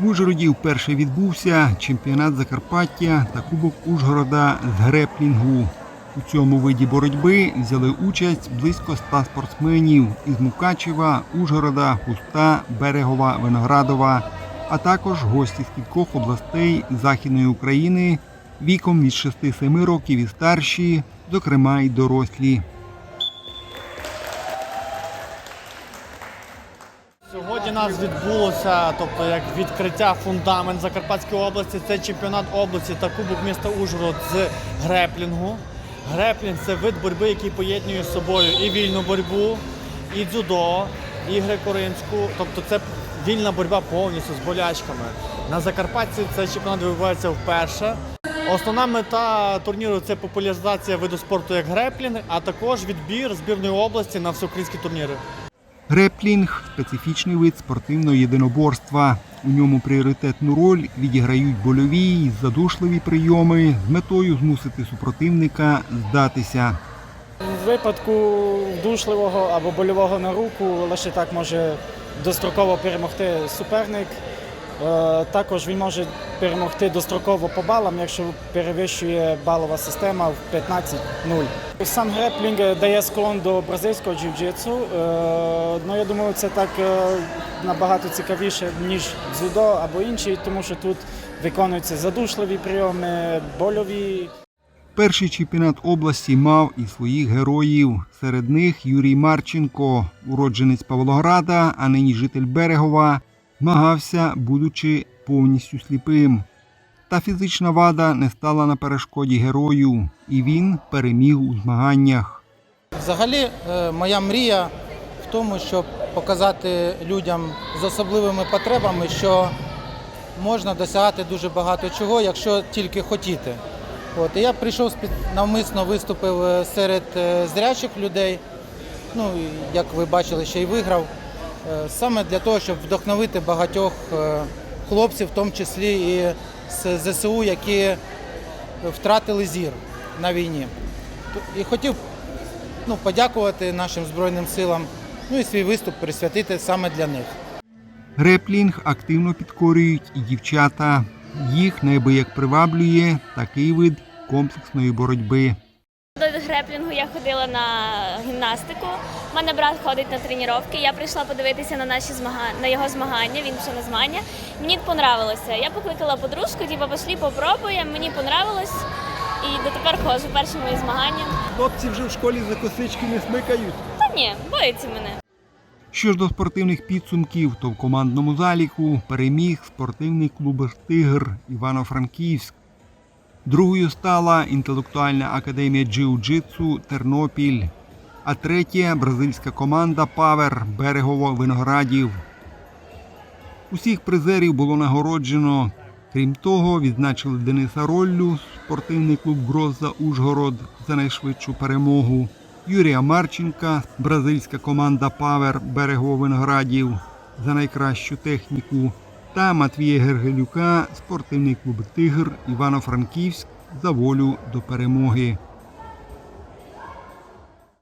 В Ужгороді вперше відбувся чемпіонат Закарпаття та Кубок Ужгорода з греплінгу. У цьому виді боротьби взяли участь близько ста спортсменів із Мукачева, Ужгорода, Хуста, Берегова, Виноградова, а також гості з кількох областей Західної України віком від 6-7 років і старші, зокрема й дорослі. Сьогодні нас відбулося, тобто як відкриття фундамент Закарпатської області. Це чемпіонат області та Кубок міста Ужгород з греплінгу. Греплінг це вид боротьби, який поєднує з собою і вільну боротьбу, і дзюдо, і греко-римську. Тобто це вільна боротьба повністю з болячками. На Закарпатті цей чемпіонат відбувається вперше. Основна мета турніру це популяризація виду спорту як греплінг, а також відбір збірної області на всеукраїнські турніри. Греплінг специфічний вид спортивного єдиноборства. У ньому пріоритетну роль відіграють больові й задушливі прийоми з метою змусити супротивника здатися. В випадку вдушливого або больового на руку лише так може достроково перемогти суперник. Е, Також він може перемогти достроково по балам, якщо перевищує балова система в 15-0. Сам греплінг дає склон до бразильського джиу-джитсу. Е, Ну, я думаю, це так е, набагато цікавіше, ніж дзюдо або інші, тому що тут виконуються задушливі прийоми, больові. Перший чемпіонат області мав і своїх героїв. Серед них Юрій Марченко, уродженець Павлограда, а нині житель Берегова, змагався, будучи повністю сліпим. Та фізична вада не стала на перешкоді герою, і він переміг у змаганнях. Взагалі, е, моя мрія в тому, щоб показати людям з особливими потребами, що можна досягати дуже багато чого, якщо тільки хотіти. От, і я прийшов навмисно виступив е, серед е, зрячих людей. Ну, як ви бачили, ще й виграв. Е, Саме для того, щоб вдохновити багатьох е, хлопців, в тому числі і з ЗСУ, які втратили зір на війні. І хотів ну, подякувати нашим Збройним силам, ну і свій виступ присвятити саме для них. Греплінг активно підкорюють і дівчата. Їх неабияк приваблює такий вид комплексної боротьби. До греплінгу я ходила на гімнастику. У мене брат ходить на тренування. Я прийшла подивитися на наші змагання, на його змагання. Він пішов на змагання. Мені понравилося. Я покликала подружку, типу, пошли, попробуємо. Мені понравилось. І дотепер ходжу перші мої змагання. Хлопці вже в школі за косички не смикають. Та ні, боїться мене. Що ж до спортивних підсумків, то в командному заліку переміг спортивний клуб Тигр Івано-Франківськ. Другою стала інтелектуальна академія джиу-джитсу Тернопіль, а третя бразильська команда Павер Берегово Виноградів. Усіх призерів було нагороджено. Крім того, відзначили Дениса Роллю, спортивний клуб Гроза Ужгород за найшвидшу перемогу. Юрія Марченка, бразильська команда Павер Берегово Виноградів за найкращу техніку. Та Матвія Гергелюка, спортивний клуб Тигр Івано-Франківськ за волю до перемоги.